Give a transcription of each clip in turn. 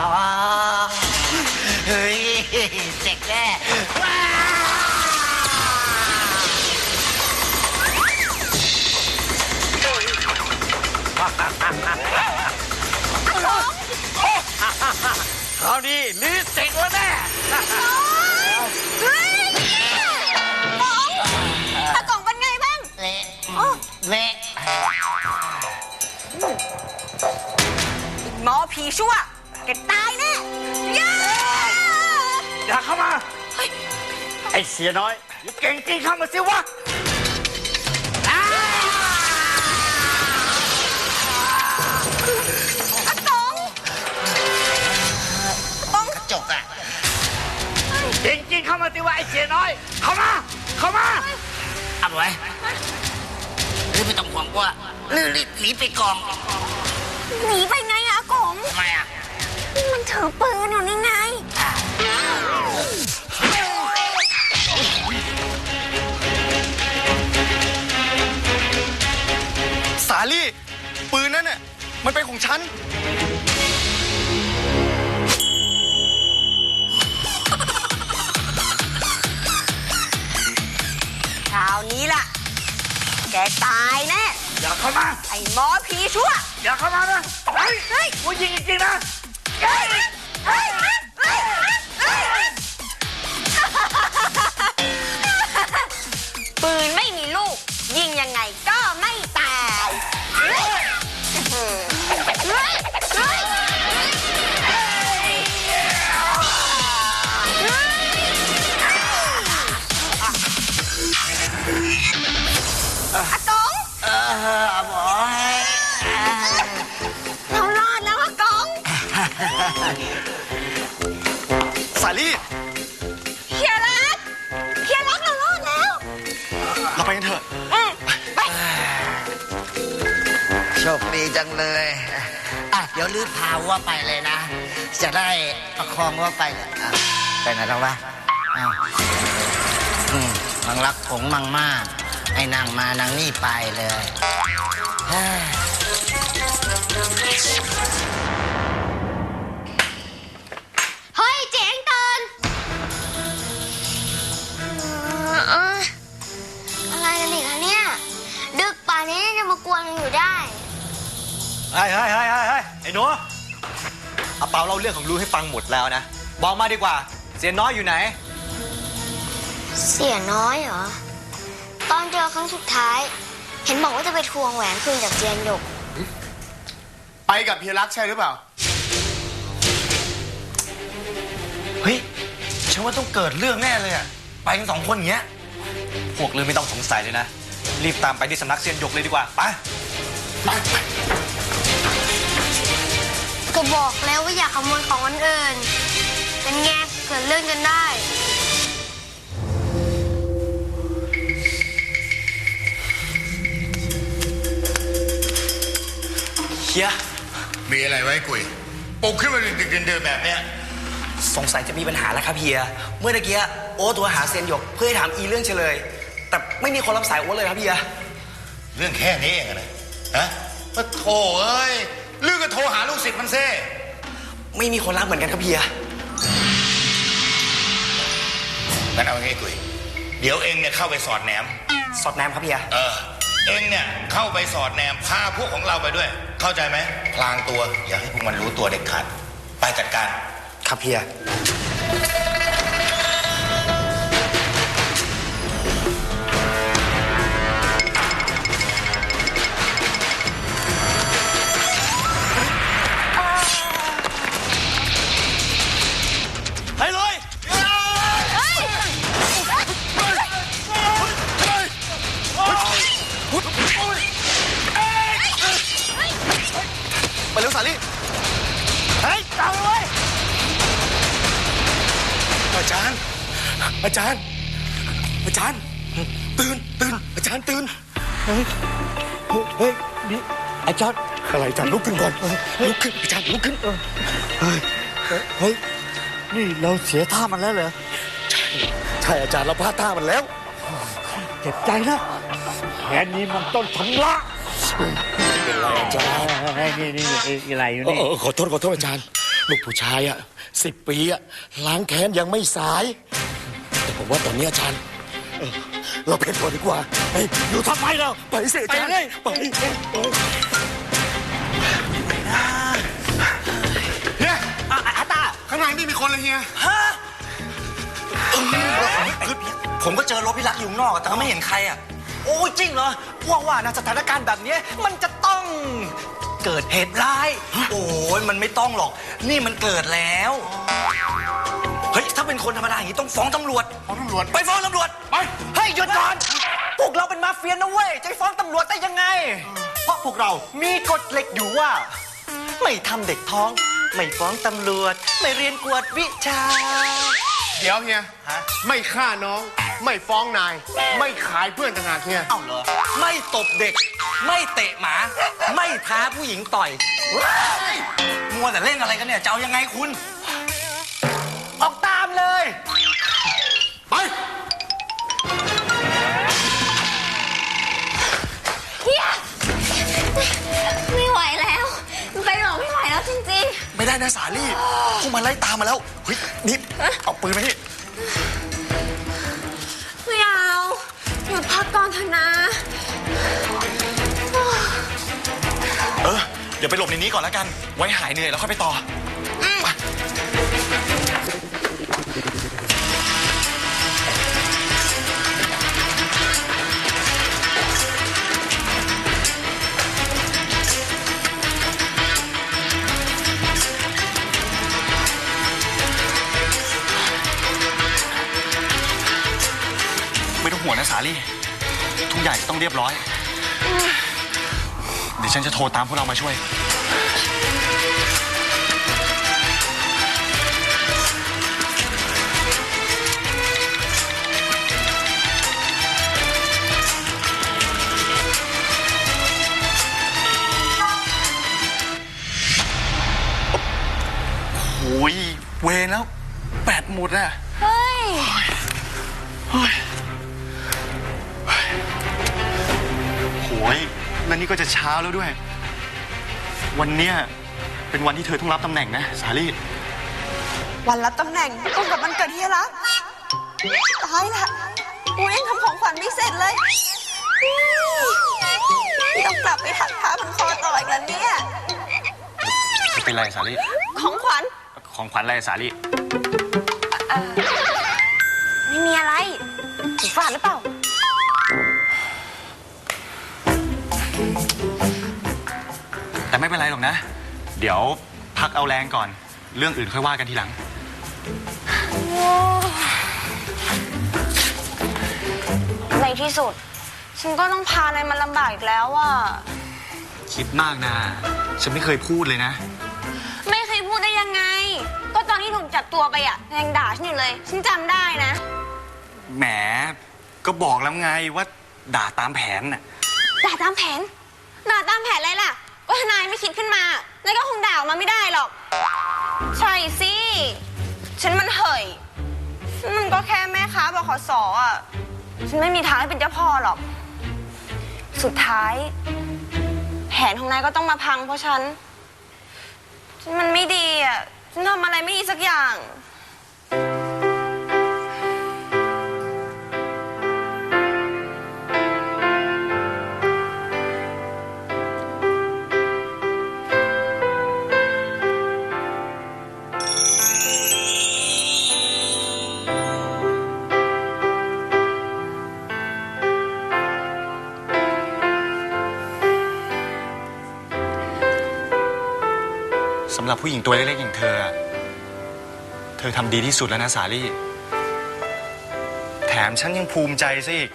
ลอเฮ้ยเจ็กแน่ว้าคราวนี้ลือเสร็จแล้วแน่ มอผีชั่วแกตายแน่ย่าอย่าเข้ามา ไอ้เสียน้อยอย่าเก่งจริงเข้ามาสิวะตะกล่องป๋องกระจกอะเก่งจริงเข้ามาสิวะไอ้เสียน้อย เข้ามา เข้ามาเอาไว้ลือไม่ต้องห่วงว่าลือรีบหนีไปกอง หนีไปไงอะอา กงทำไมอะมันถือปืนอยู่นี่ไงสาลี่ ปืนนั่นน่ะมันเป็นของฉัน คราวนี้ล่ะ แกตายแน่ อย่าเข้ามา ไอ้หมอผีชั่ว อย่าเข้ามานะเฮ้ยเฮ้ยกูยิงจริงๆนะ เฮ้ยเฮ้ย สาลี่เฮียรักเฮียรักเรารอดแล้วเราไปกันเถอะอืมไป โชคดีจังเลยอะเดี๋ยวลือพาว่าไปเลยนะ จะได้ประคองว่าไปเลยอะไปไหนแล้ววะอ้าวอืมมังรักผงมังมากไอ้นางมานางนี่ไปเลยเฮ้ย รื่องของลูให้ฟังหมดแล้วนะ บอกมาดีกว่า เสียน้อยอยู่ไหน เสียน้อยเหรอ ตอนเจอครั้งสุดท้าย เห็นบอกว่าจะไปทวงแหวนคืนจากเจียนหยก ไปกับเฮียรักใช่หรือเปล่า เฮ้ยฉันว่าต้องเกิดเรื่องแน่เลยอะไปกันสองคนอย่างเงี้ย พวกลือไม่ต้องสงสัยเลยนะ รีบตามไปที่สำนักเซียนหยกเลยดีกว่า ไป ก็บอกแล้วว่าอย่าขโมยของคนอื่น เป็นไงเกิดเรื่องกันได้ เฮียมีอะไรไว้กุยปลุกขึ้นมาดึกๆเดินๆแบบเนี้ยสงสัยจะมีปัญหาแล้วครับเฮีย เมื่อตะกี้โอ้ตัวหาเซียนหยกเพื่อให้ถามอีเรื่องเฉลย แต่ไม่มีคนรับสายโอ้เลยครับเฮีย เรื่องแค่นี้เองอะนะฮะก็โทรเอ้ย ลือก็โทรหาลูกศิษย์มันเซ่ไม่มีคนรับเหมือนกันครับเฮียงั้นเอางี้กุยเดี๋ยวเองเนี่ยเข้าไปสอดแนม สอดแนมครับเฮีย เออ เองเนี่ยเข้าไปสอดแนมพาพวกของเราไปด้วย เข้าใจไหมพลางตัว อย่าให้พวกมันรู้ตัวเด็ดขาด ไปจัดการ ครับเฮีย เร็วสาลี่เฮ้ยตามเลยอาจารย์ อาจารย์ อาจารย์ ตื่นตื่นอาจารย์ตื่นเฮ้ยเฮ้ยนี่อาจารย์อะไรอาจารย์ลุกขึ้นก่อนลุกขึ้นอาจารย์ลุกขึ้นเฮ้ยเฮ้ยนี่เราเสียท่ามันแล้วเหรอใช่อาจารย์เราพลาดท่ามันแล้ว เจ็บใจนะแค่นี้มันต้นชำระ เป็นไรอาจารย์นี่นี่อะไรอยู่เอนี่อขอโทษขอโทษอาจารย์ ลูกผู้ชายอะสิบปีอะล้างแค้นยังไม่สาย แต่ผมว่าตอนนี้อาจารย์เออเราเพ่นก่อนดีกว่าเฮ้ยอยู่ทำไมเราไปสิอาจารย์ไปเนี่ยอาตาข้างในนี่มีคนเลยเฮีย คือผมก็เจอรถพี่รักอยู่ข้างนอกอะแต่ก็ไม่เห็นใครอะ โอ้ยจริงเหรอว่าว่านะสถานการณ์แบบเนี้ยมันจะต้อง เกิดเหตุร้าย โอ้ยมันไม่ต้องหรอก นี่มันเกิดแล้ว เฮ้ย ถ้าเป็นคนธรรมดาอย่างนี้ต้องฟ้องตำรวจ ฟ้องตำรวจ ไปฟ้องตำรวจ ไปให้ยหยุดก่อน พวกเราเป็นมาเฟียนะเว้ย จะไปฟ้องตำรวจได้ยังไง เพราะพวกเรามีกฎเหล็กอยู่ว่า ไม่ทำเด็กท้อง ไม่ฟ้องตำรวจ ไม่เรียนกวดวิชา เดี๋ยวเฮียฮะไม่ฆ่าน้อง ไม่ฟ้องนาย ไม่ขายเพื่อนต่างหากเฮีย เอ้าเหรอ ไม่ตบเด็ก ไม่เตะหมา ไม่ท้าผู้หญิงต่อยว้ายมัวแต่เล่นอะไรกันเนี่ยจะเอายังไงคุณ ออกตามเลย ไป เฮียไม่ไหวแล้วไปหรอกไม่ไหวแล้วจริงไม่ได้นะสาลี่พวกมันไล่ตามมาแล้วเฮ้ยนี่เอาปืนมานี่ กก่อนเถอะนะเออ เดี๋ยวไปหลบในนี้ก่อนแล้วกัน ไว้หายเหนื่อยแล้วค่อยไปต่อไปไม่ต้องห่วงนะสาลี่ ทุกอย่างจะต้องเรียบร้อย เดี๋ยวฉันจะโทรตามพวกเรามาช่วย โอ้ยเวรแล้วแปดหมดอะเฮ้ยโห แล้วนี่ก็จะเช้าแล้วด้วย วันเนี้ยเป็นวันที่เธอต้องรับตำแหน่งนะ สาลี่วันรับตำแหน่งตรงกับวันเกิดเฮียรักตายละกูยังทำของขวัญไม่เสร็จเลยนี่ต้องกลับไปถักผ้าพันคอต่ออีกแล้วเนี่ยเป็นไรสาลี่ของขวัญของขวัญอะไรสาลี่ไม่มีอะไรหูฝาดหรือเปล่า แต่ไม่เป็นไรหรอกนะ เดี๋ยวพักเอาแรงก่อน เรื่องอื่นค่อยว่ากันทีหลัง ในที่สุด ฉันก็ต้องพานายมาลำบากอีกแล้วอะ คิดมากนะ ฉันไม่เคยพูดเลยนะ ไม่เคยพูดได้ยังไง ก็ตอนที่ถูกจับตัวไปอะยังด่าฉันอยู่เลย ฉันจำได้นะ แหม ก็บอกแล้วไงว่าด่าตามแผนน่ะ ด่าตามแผนด่าตามแผนอะไรล่ะก็ทนายไม่คิดขึ้นมานายก็คงด่าออกมาไม่ได้หรอก ใช่สิ ฉันมันเหยมันก็แค่แม่ค้าบขสอะ ฉันไม่มีทางให้เป็นเจ้าพ่อหรอก สุดท้าย แผนของนายก็ต้องมาพังเพราะฉัน ฉันมันไม่ดีอะ ฉันทำอะไรไม่ดีสักอย่าง ผู้หญิงตัวเล็กๆอย่างเธอ เธอทำดีที่สุดแล้วนะสาลี่ แถมฉันยังภูมิใจซะอีก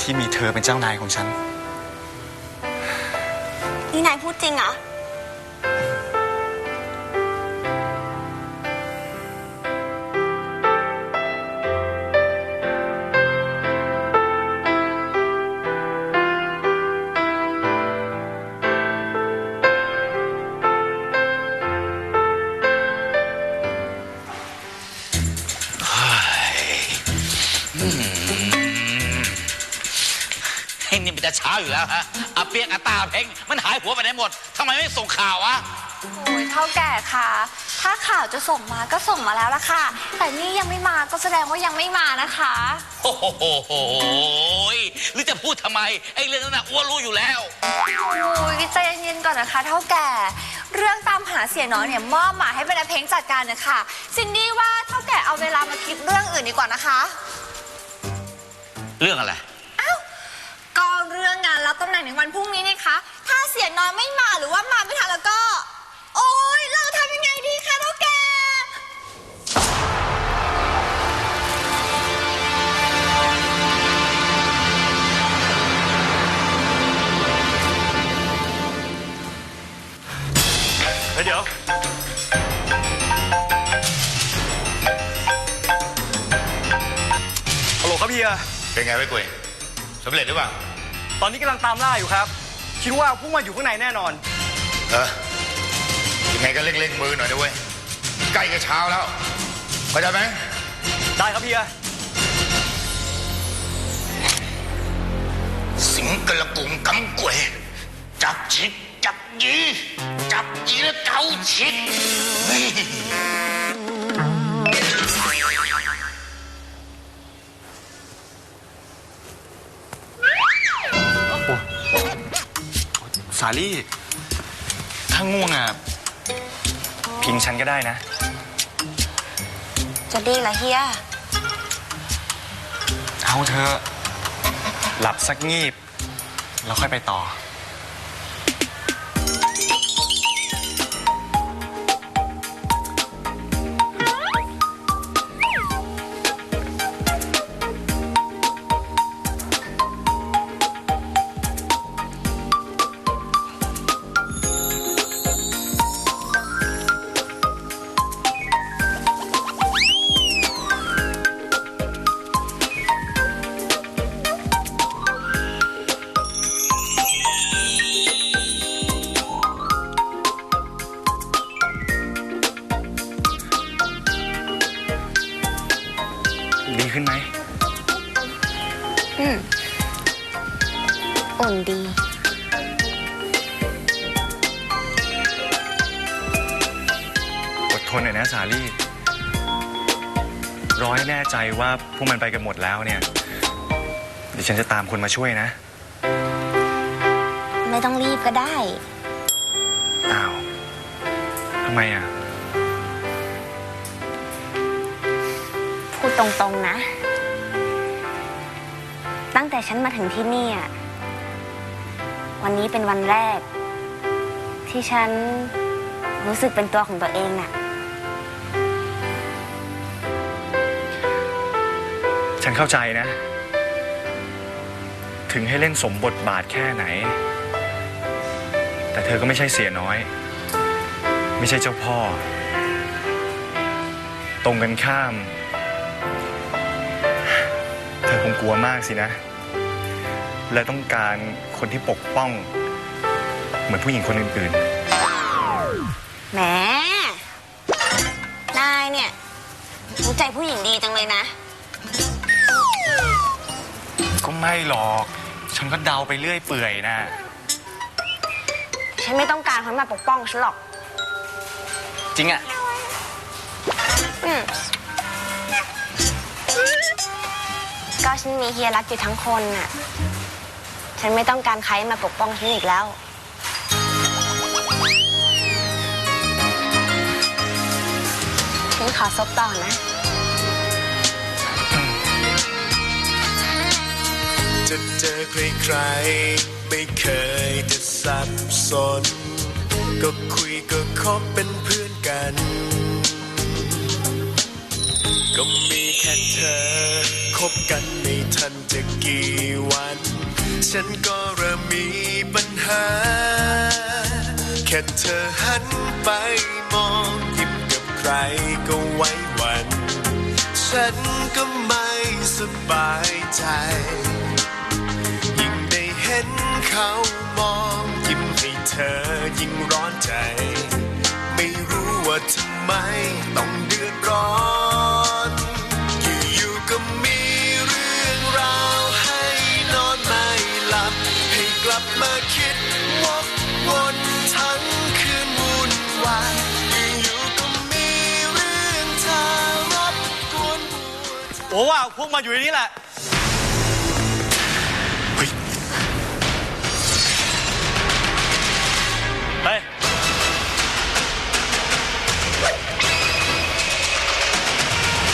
ที่มีเธอเป็นเจ้านายของฉัน นี่นายพูดจริงเหรอ แต่เช้าอยู่แล้วฮะอาเปียกอาตาเพ่งมันหายหัวไปไหนหมดทำไมไม่ส่งข่าววะโอ้ยเท่าแก่ค่ะ ถ้าข่าวจะส่งมาก็ส่งมาแล้วล่ะค่ะ แต่นี่ยังไม่มาก็แสดงว่ายังไม่มานะคะ โอ้โหหรือจะพูดทำไมไอ้เรื่องนั้นน่ะอ้วนรู้อยู่แล้ว โอ้ยใจเย็นๆก่อนนะคะ เท่าแก่ เรื่องตามหาเสียน้อยเนี่ยมอบหมายให้เป็นอาเพงจัดการนะคะซินดี้ว่าเท่าแก่เอาเวลามาคิดเรื่องอื่นดีกว่านะคะ เรื่องอะไรก็เรื่องงาน รับตำแหน่งในวันพรุ่งนี้นี่คะ ถ้าเสียน้อยไม่มาหรือว่ามาไม่ทันแล้วก็ โอ๊ย เราทำยังไงดีคะเท่าแก่เฮ้ยเดี๋ยวฮัลโหลครับเฮีย เป็นไงไว้กุยสำเร็จหรือเปล่า ตอนนี้กำลังตามล่าอยู่ครับ คิดว่าพวกมันอยู่ข้างในแน่นอน เออยังไงก็เร่งๆมือหน่อยนะเว้ย ใกล้จะเช้าแล้วเข้าใจไหมได้ครับเฮีย สิงกระกุงกำกวย จับชิด จับยี จับยีแล้วเกาชิดเฮ้ย สาลี่ถ้าง่วงอะพิงฉันก็ได้นะ จะดีเหรอเฮีย เอาเธอะหลับสักงีบ แล้วค่อยไปต่อ ไหมอุ่นดี อดทนหน่อยนะสาลี่ ร้อยแน่ใจว่าพวกมันไปกันหมดแล้วเนี่ยเดี๋ยวฉันจะตามคนมาช่วยนะ ไม่ต้องรีบก็ได้ อ้าวทำไมอะ ตรงๆนะ ตั้งแต่ฉันมาถึงที่นี่อะวันนี้เป็นวันแรก ที่ฉันรู้สึกเป็นตัวของตัวเองน่ะ ฉันเข้าใจนะ ถึงให้เล่นสมบทบาทแค่ไหน แต่เธอก็ไม่ใช่เสียน้อย ไม่ใช่เจ้าพ่อ ตรงกันข้าม กลัวมากสินะ และต้องการคนที่ปกป้อง เหมือนผู้หญิงคนอื่นแหม นายเนี่ยรู้ใจผู้หญิงดีจังเลยนะ ๆ ก็ไม่หรอก ฉันก็เดาไปเรื่อยเปื่อยนะ ฉันไม่ต้องการคนมาปกป้องฉันหรอก จริงอะอืม ก็ฉันมีเฮียรักอยู่ทั้งคนน่ะ ฉันไม่ต้องการใครมาปกป้องฉันอีกแล้ว ฉันขอซบต่อนะ จะเจอใครๆไม่เคยจะสับสน ก็คุยก็คบเป็นเพื่อนกัน ก็มีแค่เธอ คบกันไม่ทันจะกี่วัน ฉันก็เริ่มมีปัญหา แค่เธอหันไปมองยิ้มกับใครก็ไว้วัน ฉันก็ไม่สบายใจ ยิ่งได้เห็นเขามองยิ้มให้เธอยิ่งร้อนใจ ไม่รู้ว่าทำไมต้องเดือดร้อน ผมว่าพวกมาอยู่ที่นี่แหละ